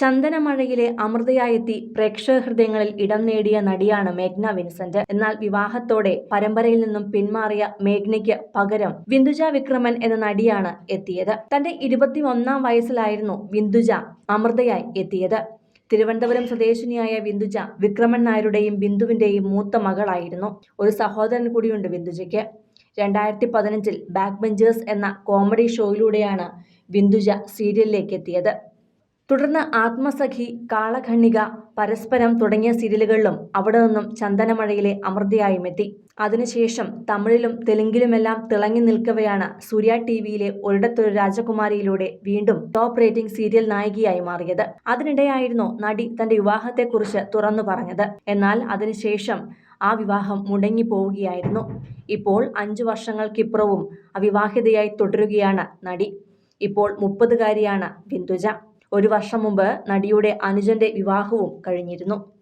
ചന്ദനമഴയിലെ അമൃതയായെത്തി പ്രേക്ഷക ഹൃദയങ്ങളിൽ ഇടം നേടിയ നടിയാണ് മേഘ്ന വിൻസെന്റ്. എന്നാൽ വിവാഹത്തോടെ പരമ്പരയിൽ നിന്നും പിന്മാറിയ മേഘ്നയ്ക്ക് പകരം വിന്ദുജ വിക്രമൻ എന്ന നടിയാണ് എത്തിയത്. തന്റെ ഇരുപത്തിയൊന്നാം വയസ്സിലായിരുന്നു വിന്ദുജ അമൃതയായി എത്തിയത്. തിരുവനന്തപുരം സ്വദേശിനിയായ വിന്ദുജ വിക്രമൻ നായരുടെയും ബിന്ദുവിന്റെയും മൂത്ത മകളായിരുന്നു. ഒരു സഹോദരൻ കൂടിയുണ്ട് വിന്ദുജയ്ക്ക്. രണ്ടായിരത്തി പതിനഞ്ചിൽ ബാക്ക് ബെഞ്ചേഴ്സ് എന്ന കോമഡി ഷോയിലൂടെയാണ് വിന്ദുജ സീരിയലിലേക്ക് എത്തിയത്. തുടർന്ന് ആത്മസഖി കാളഖണ്ണിക പരസ്പരം തുടങ്ങിയ സീരിയലുകളിലും അവിടെ നിന്നും ചന്ദനമഴയിലെ അമൃതയായും എത്തി. അതിനുശേഷം തമിഴിലും തെലുങ്കിലുമെല്ലാം തിളങ്ങി നിൽക്കവെയാണ് സൂര്യ ടി വിയിലെ ഒരിടത്തൊരു രാജകുമാരിയിലൂടെ വീണ്ടും ടോപ്പ് റേറ്റിംഗ് സീരിയൽ നായികയായി മാറിയത്. അതിനിടെയായിരുന്നു നടി തന്റെ വിവാഹത്തെക്കുറിച്ച് തുറന്നു പറഞ്ഞത്. എന്നാൽ അതിനുശേഷം ആ വിവാഹം മുടങ്ങി പോവുകയായിരുന്നു ഇപ്പോൾ അഞ്ചു വർഷങ്ങൾക്കിപ്പുറവും അവിവാഹിതയായി തുടരുകയാണ് നടി. ഇപ്പോൾ മുപ്പതുകാരിയാണ് ബിന്ദുജ ഒരു വർഷം മുമ്പ് നടിയുടെ അനുജന്റെ വിവാഹവും കഴിഞ്ഞിരുന്നു.